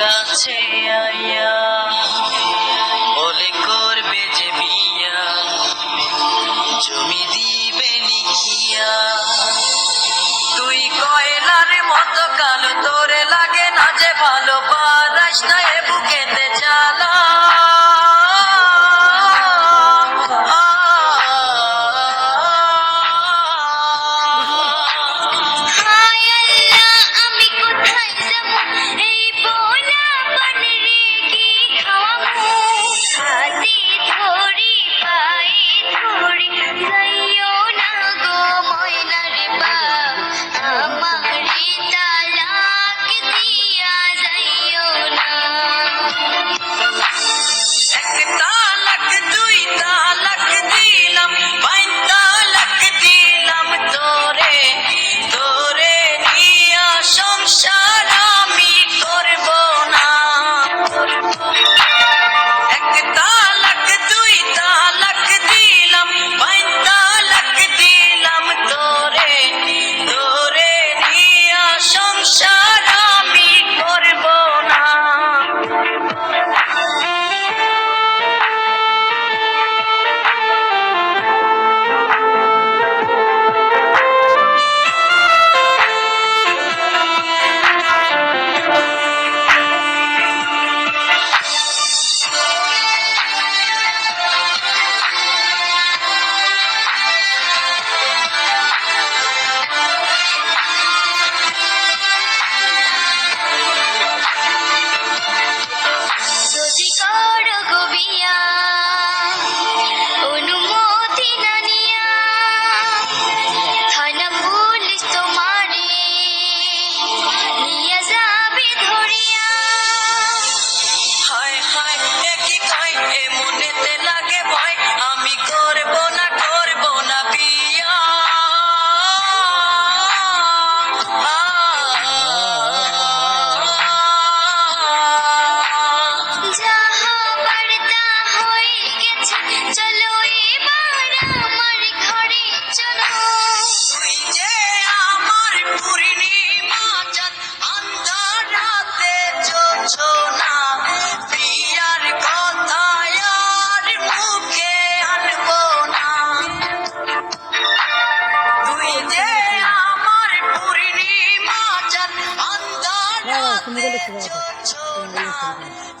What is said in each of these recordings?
কাছে আয়া, বলে করবে যে বিয়া জমি দিবে লিখিয়া। তুই কয়লার মতো কালো, তোরে লাগে না যে ভালো, পারাস নাই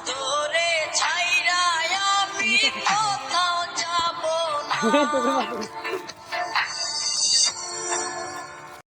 তোরে ছাইরা আমি কোথাও যাব না।